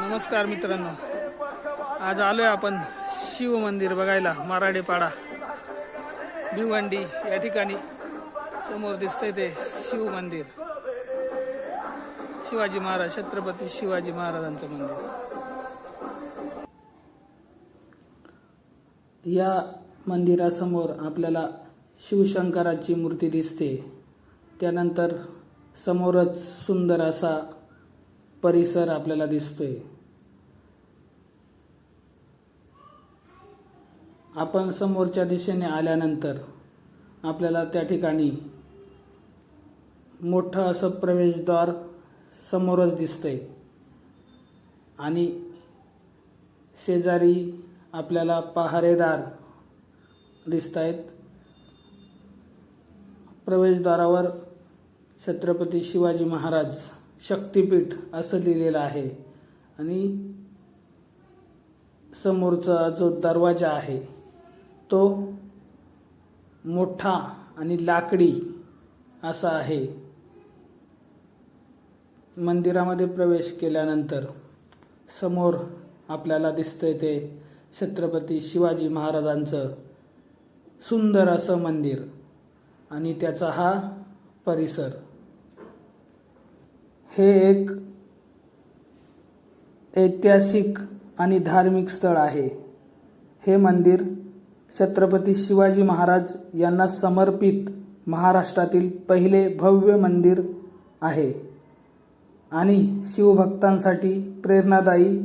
नमस्कार मित्रांनो. आज आलोय आपण शिव मंदिर बघायला माराडेपाडा भिवंडी या ठिकाणी समोर दिसतंय ते शिव मंदिर. शिवाजी महाराज छत्रपती शिवाजी महाराजांचं मंदिर. या मंदिरासमोर आपल्याला शिवशंकराची मूर्ती दिसते. त्यानंतर समोरच सुंदर असा परिसर आपल्याला दिसतोय. आपण समोरच्या दिशेने आल्यानंतर आपल्याला त्या ठिकाणी मोठं असं प्रवेशद्वार समोरच दिसतंय. आणि शेजारी आपल्याला पहारेदार दिसत आहेत प्रवेशद्वारावर छत्रपती शिवाजी महाराज शक्तिपीठ असं लिहिलेलं आहे. आणि समोरचा जो दरवाजा आहे तो मोठा आणि लाकडी असा आहे. मंदिरामध्ये प्रवेश केल्यानंतर समोर आपल्याला दिसतंय ते छत्रपती शिवाजी महाराजांचं सुंदर असं मंदिर आणि त्याचा हा परिसर. हे एक ऐतिहासिक आणि धार्मिक स्थळ आहे. हे मंदिर छत्रपती शिवाजी महाराज यांना समर्पित महाराष्ट्रातील पहिले भव्य मंदिर आहे आणि शिवभक्तांसाठी प्रेरणादायी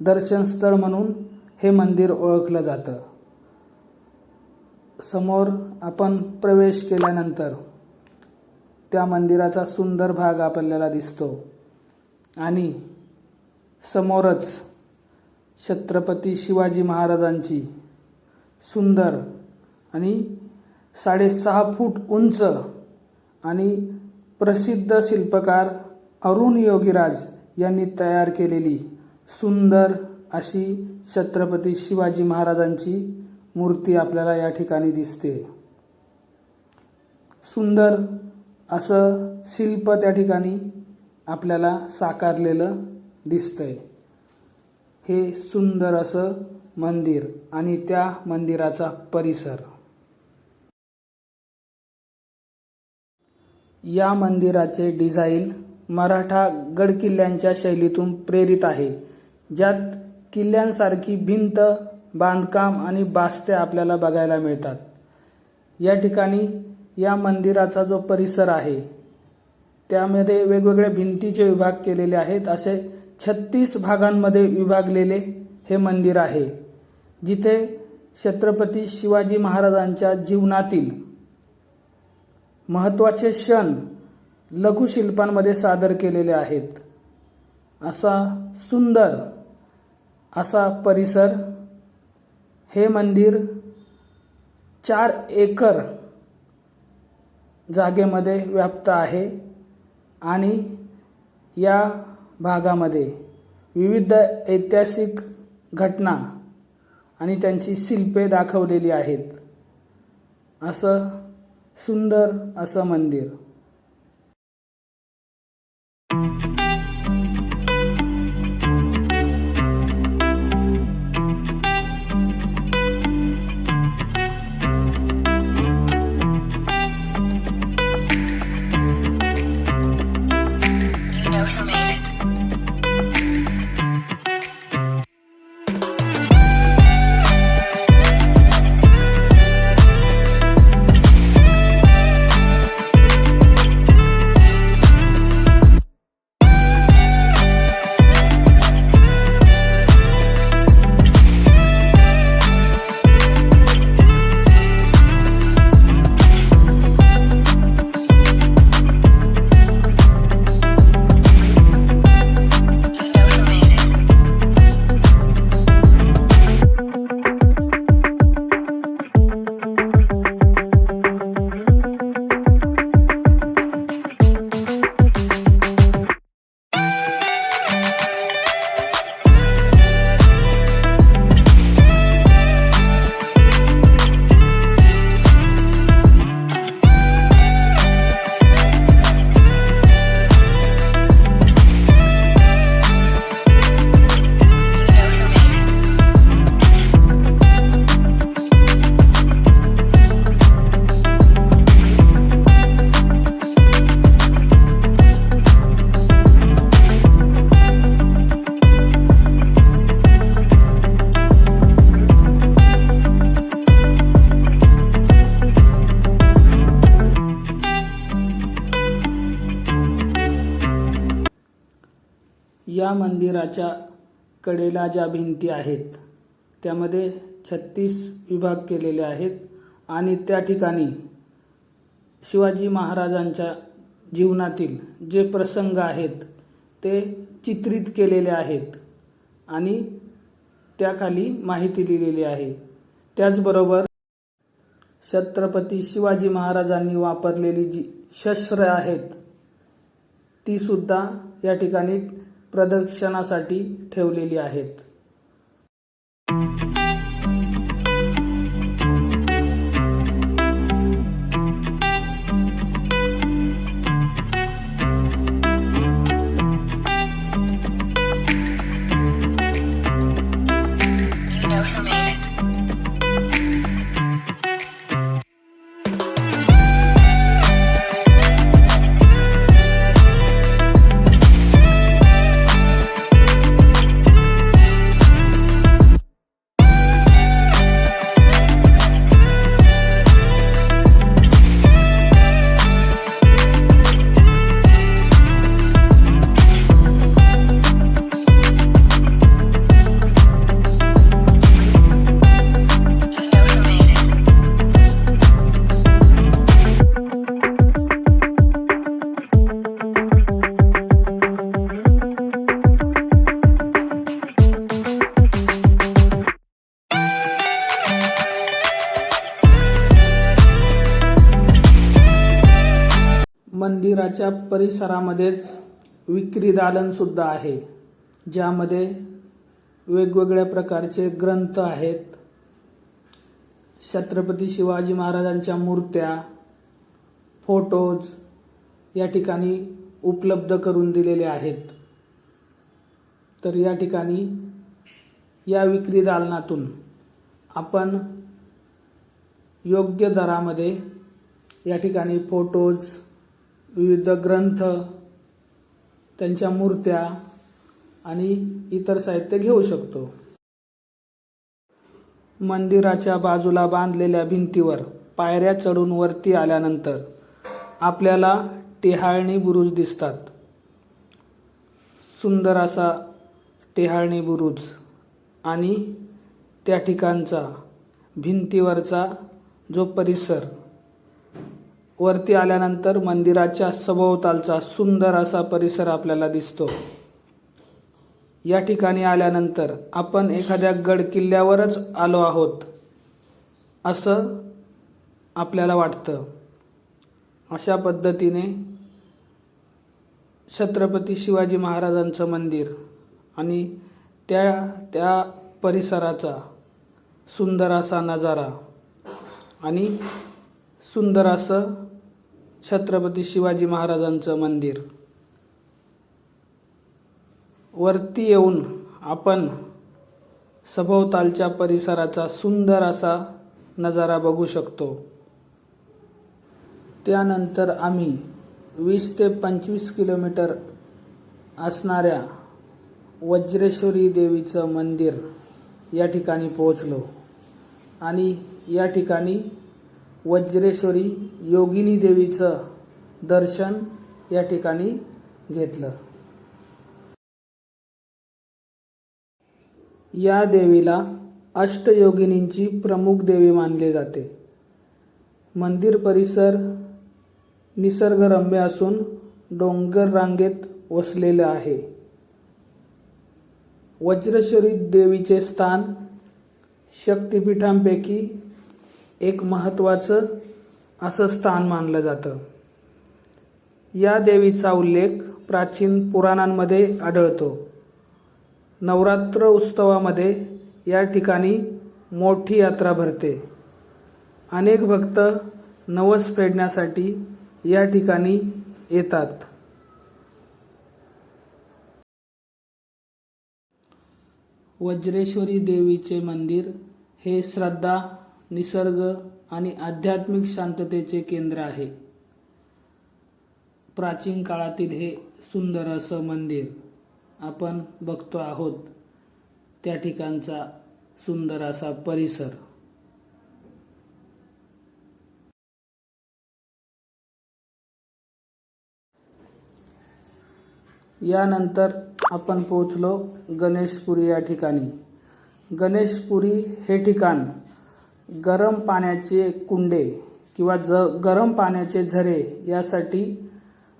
दर्शनस्थळ म्हणून हे मंदिर ओळखलं जातं. समोर आपण प्रवेश केल्यानंतर त्या मंदिराचा सुंदर भाग आपल्याला दिसतो. आणि समोरच छत्रपती शिवाजी महाराजांची सुंदर आणि साडेसहा फूट उंच आणि प्रसिद्ध शिल्पकार अरुण योगीराज यांनी तयार केलेली सुंदर अशी छत्रपती शिवाजी महाराजांची मूर्ती आपल्याला या ठिकाणी दिसते. सुंदर असं शिल्प त्या ठिकाणी आपल्याला साकारलेलं दिसतंय. हे सुंदर असं मंदिर आणि त्या मंदिराचा परिसर. या मंदिराचे डिझाईन मराठा गडकिल्ल्यांच्या शैलीतून प्रेरित आहे. ज्यात किल्ल्यांसारखी भिंत बांधकाम आणि बास्त्या आपल्याला बघायला मिळतात. या ठिकाणी या मंदिराचा जो परिसर आहे त्यामध्ये वेगवेगळ्या भिंतीचे विभाग केलेले आहेत. असे छत्तीस भागांमध्ये विभागलेले हे मंदिर आहे जिथे छत्रपती शिवाजी महाराजांच्या जीवनातील महत्त्वाचे क्षण लघुशिल्पांमध्ये सादर केलेले आहेत. असा सुंदर असा परिसर हे मंदिर चार एकर जागेमध्ये व्याप्त आहे आणि या भागामध्ये विविध ऐतिहासिक घटना आणि त्यांची शिल्पे दाखवलेली आहेत. असं सुंदर असं मंदिर. या मंदिराच्या कडेला ज्या भिंती आहेत त्यामध्ये छत्तीस विभाग केलेले आहेत आणि त्या ठिकाणी शिवाजी महाराजांच्या जीवनातील जे प्रसंग आहेत ते चित्रित केलेले आहेत आणि त्याखाली माहिती लिहिलेली आहे. त्याचबरोबर छत्रपती शिवाजी महाराजांनी वापरलेली जी शस्त्र आहेत ती सुद्धा या ठिकाणी प्रदर्शनासाठी ठेवलेली आहेत. मंदिराच्या परिसरामध्येच विक्री दालनसुद्धा आहे ज्यामध्ये वेगवेगळ्या प्रकारचे ग्रंथ आहेत. छत्रपती शिवाजी महाराजांच्या मूर्त्या फोटोज या ठिकाणी उपलब्ध करून दिलेले आहेत. तर या ठिकाणी या विक्री दालनातून आपण योग्य दरामध्ये या ठिकाणी फोटोज विविध ग्रंथ त्यांच्या मूर्त्या आणि इतर साहित्य घेऊ शकतो. मंदिराच्या बाजूला बांधलेल्या भिंतीवर पायऱ्या चढून वरती आल्यानंतर आपल्याला टेहाळणी बुरुज दिसतात. सुंदर असा टेहाळणी बुरुज आणि त्या ठिकाणचा भिंतीवरचा जो परिसर वरती आल्यानंतर मंदिराच्या सभोवतालचा सुंदर असा परिसर आपल्याला दिसतो. या ठिकाणी आल्यानंतर आपण एखाद्या गड किल्ल्यावरच आलो आहोत असं आपल्याला वाटतं. अशा पद्धतीने छत्रपती शिवाजी महाराजांचं मंदिर आणि त्या त्या परिसराचा सुंदर असा नजारा आणि सुंदर असं छत्रपती शिवाजी महाराजांचं मंदिर. वरती येऊन आपण सभोवतालच्या परिसराचा सुंदर असा नजारा बघू शकतो. त्यानंतर आम्ही वीस ते पंचवीस किलोमीटर असणाऱ्या वज्रेश्वरी देवीचं मंदिर या ठिकाणी पोहोचलो. आणि या ठिकाणी वज्रेश्वरी योगिनी देवीचं दर्शन या ठिकाणी घेतलं. या देवीला अष्टयोगिनींची प्रमुख देवी मानली जाते. मंदिर परिसर निसर्गरम्य असून डोंगर रांगेत वसलेलं आहे. वज्रेश्वरी देवीचे स्थान शक्तिपीठांपैकी एक महत्त्वाचं असं स्थान मानलं जातं. या देवीचा उल्लेख प्राचीन पुराणांमध्ये आढळतो. नवरात्र उत्सवामध्ये या ठिकाणी मोठी यात्रा भरते. अनेक भक्त नवस फेडण्यासाठी या ठिकाणी येतात. वज्रेश्वरी देवीचे मंदिर हे श्रद्धा निसर्ग आणि आध्यात्मिक शांततेचे केंद्र आहे. प्राचीन काळातील हे सुंदर असं मंदिर आपण बघतो आहोत. त्या ठिकाणचा सुंदर असा परिसर. यानंतर आपण पोहोचलो गणेशपुरी या ठिकाणी. गणेशपुरी हे ठिकाण गरम पाण्याचे कुंडे किंवा ज गरम पाण्याचे झरे यासाठी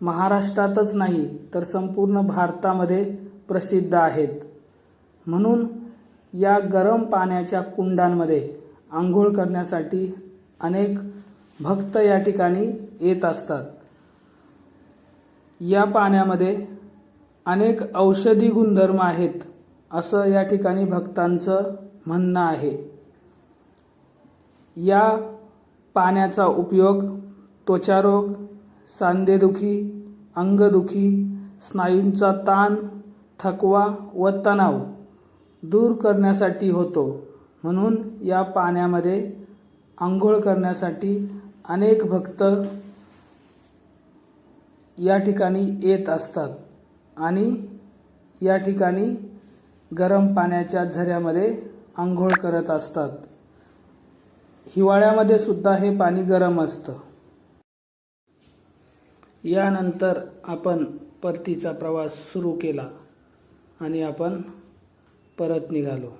महाराष्ट्रातच नाही तर संपूर्ण भारतामध्ये प्रसिद्ध आहेत. म्हणून या गरम पाण्याच्या कुंडांमध्ये आंघोळ करण्यासाठी अनेक भक्त या ठिकाणी येत असतात. या पाण्यामध्ये अनेक औषधी गुणधर्म आहेत असं या ठिकाणी भक्तांचं म्हणणं आहे. या पाण्याचा उपयोग त्वचारोग सांधेदुखी अंगदुखी स्नायूंचा ताण थकवा व तणाव दूर करण्यासाठी होतो. म्हणून या पाण्यामध्ये आंघोळ करण्यासाठी अनेक भक्त या ठिकाणी येत असतात आणि या ठिकाणी गरम पाण्याच्या झऱ्यामध्ये आंघोळ करत असतात. हिवाळ्यामध्ये सुद्धा हे पाणी गरम असतं. यानंतर आपण परतीचा प्रवास सुरू केला आणि आपण परत निघालो.